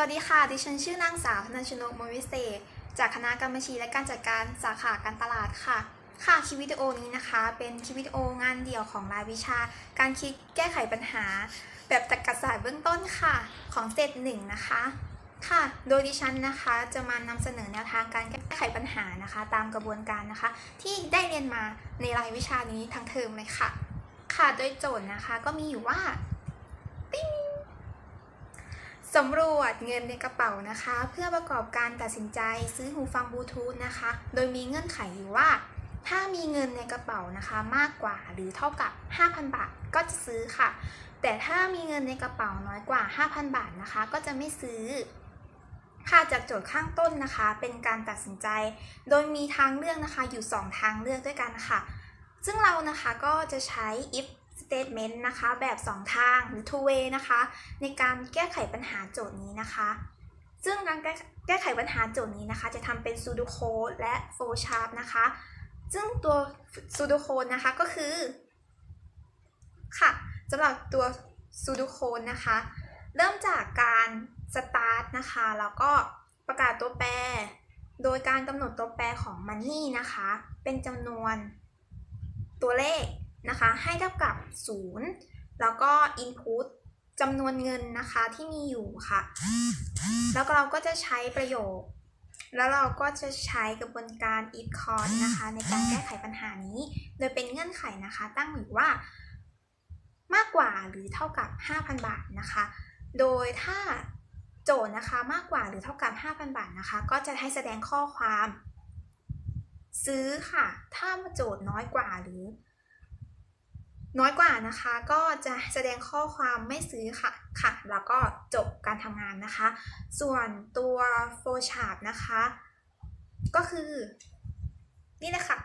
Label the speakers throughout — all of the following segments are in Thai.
Speaker 1: สวัสดีค่ะ ดิฉันชื่อนางสาวธนชนกมวิเศษ จากคณะการบัญชีและการจัดการสาขาการตลาดค่ะ ค่ะคลิปวิดีโอนี้นะคะ เป็นคลิปวิดีโองานเดี่ยวของรายวิชา การคิดแก้ไขปัญหา แบบตรรกศาสตร์เบื้องต้นค่ะ ของเซตหนึ่งนะคะ ค่ะ โดยดิฉันนะคะจะมานำเสนอแนวทางการแก้ไขปัญหานะคะ ตามกระบวนการนะคะ ที่ได้เรียนมาในรายวิชานี้ทั้งเทอมเลยค่ะ ค่ะ โดยโจทย์นะคะก็มีอยู่ว่า ปิ้ง สำรวจเงินในกระเป๋านะคะ เพื่อประกอบการตัดสินใจซื้อหูฟังบลูทูธนะคะ โดยมีเงื่อนไขอยู่ว่า ถ้ามีเงินในกระเป๋านะคะ มากกว่าหรือเท่ากับ 5,000 บาทก็จะซื้อค่ะ แต่ถ้ามีเงินในกระเป๋าน้อยกว่า 5,000 บาทนะคะ ก็จะไม่ซื้อค่ะจากโจทย์ข้างต้นนะคะ เป็นการตัดสินใจ โดยมีทางเลือกนะคะอยู่ 2 ทางเลือกด้วยกันค่ะ ซึ่งเรานะคะก็จะใช้ if statement นะคะแบบ 2 ทางหรือ two way นะคะ ในการแก้ไขปัญหาโจทย์นี้นะคะ ซึ่งการแก้แกไขปัญหาโจทย์นี้นะคะ จะทำเป็น pseudo code และ flowchart นะคะ ซึ่งตัว pseudo code นะคะก็คือ ค่ะสำหรับตัว pseudo code นะคะ เริ่มจากการ start นะคะ แล้วก็ประกาศตัวแปร โดยการกำหนดตัวแปรของ money นะคะ เป็นจำนวนตัวเลข นะคะ ให้เท่ากับ 0 แล้วก็ input จำนวนเงินนะคะที่มีอยู่ค่ะ แล้วเราก็จะใช้ประโยค แล้วเราก็จะใช้กระบวนการ if clause นะคะ ในการแก้ไขปัญหานี้ โดยเป็นเงื่อนไขนะคะ ตั้งอยู่ว่ามากกว่าหรือเท่ากับ 5,000 บาทนะคะ โดยถ้าโจทย์นะคะมากกว่าหรือเท่ากับ 5,000 บาทนะคะ ก็จะให้แสดงข้อความ ซื้อค่ะ ถ้าโจทย์น้อยกว่าหรือ น้อยกว่านะคะก็จะแสดงข้อความไม่ซื้อค่ะค่ะ แล้วก็จบการทำงานนะคะ ส่วนตัว flowchart นะคะ ก็คือ นี่เลยค่ะ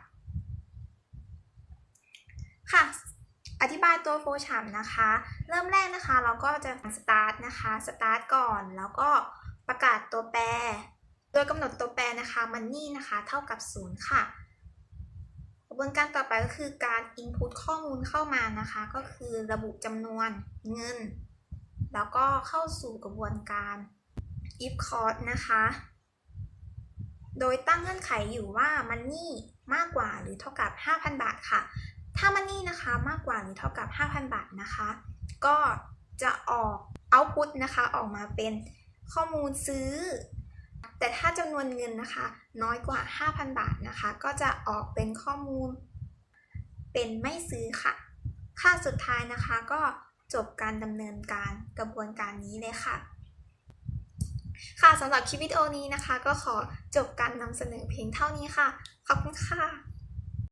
Speaker 1: ค่ะ อธิบายตัว flowchart นะคะ เริ่มแรกนะคะ เราก็จะ start นะคะ start ก่อนแล้วก็ประกาศตัวแปร โดยกำหนดตัวแปรนะคะ money นะคะ เท่ากับ 0 ค่ะ ระบวนการต่อไปก็คือการ input ข้อมูลเข้ามานะคะ ก็คือระบุจำนวนเงิน แล้วก็เข้าสู่กระบวนการ if clause นะคะ โดยตั้งเงื่อนไขอยู่ว่า money มากกว่าหรือเท่ากับ 5,000 บาทค่ะ ถ้า money นะคะมากกว่าหรือเท่ากับ 5,000 บาทนะคะ ก็จะออก output นะคะ ออกมาเป็นข้อมูลซื้อ แต่ถ้าจำนวนเงินนะคะ น้อยกว่า 5,000 บาทนะคะ ก็จะออกเป็นข้อมูล เป็นไม่ซื้อค่ะ ค่าสุดท้ายนะคะก็จบการดำเนินการกระบวนการนี้เลยค่ะ ค่ะสำหรับคลิปวิดีโอนี้นะคะ ก็ขอจบการนำเสนอเพียงเท่านี้ค่ะ ขอบคุณค่ะ